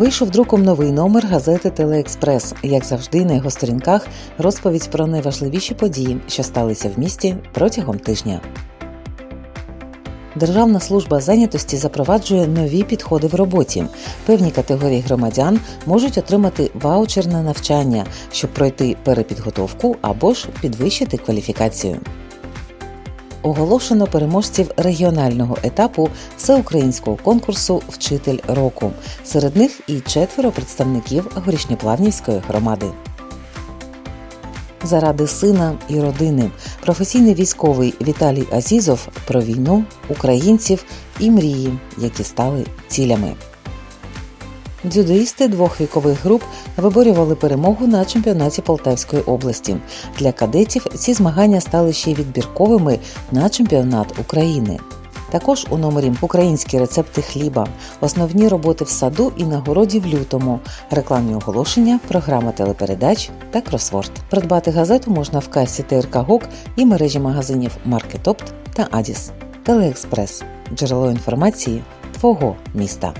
Вийшов друком новий номер газети Телеекспрес. Як завжди, на його сторінках розповідь про найважливіші події, що сталися в місті протягом тижня. Державна служба зайнятості запроваджує нові підходи в роботі. Певні категорії громадян можуть отримати ваучер на навчання, щоб пройти перепідготовку або ж підвищити кваліфікацію. Оголошено переможців регіонального етапу всеукраїнського конкурсу Вчитель року. Серед них і четверо представників горішньоплавнівської громади. Заради сина і родини професійний військовий Віталій Азізов про війну, українців і мрії, які стали цілями. Дзюдоїсти двох вікових груп виборювали перемогу на чемпіонаті Полтавської області. Для кадетів ці змагання стали ще й відбірковими на чемпіонат України. Також у номері українські рецепти хліба, основні роботи в саду і на городі в лютому, рекламні оголошення, програма телепередач та кросворд. Придбати газету можна в касі ТРК ГОК і мережі магазинів Маркетопт та Адіс. Телеекспрес джерело інформації твого міста.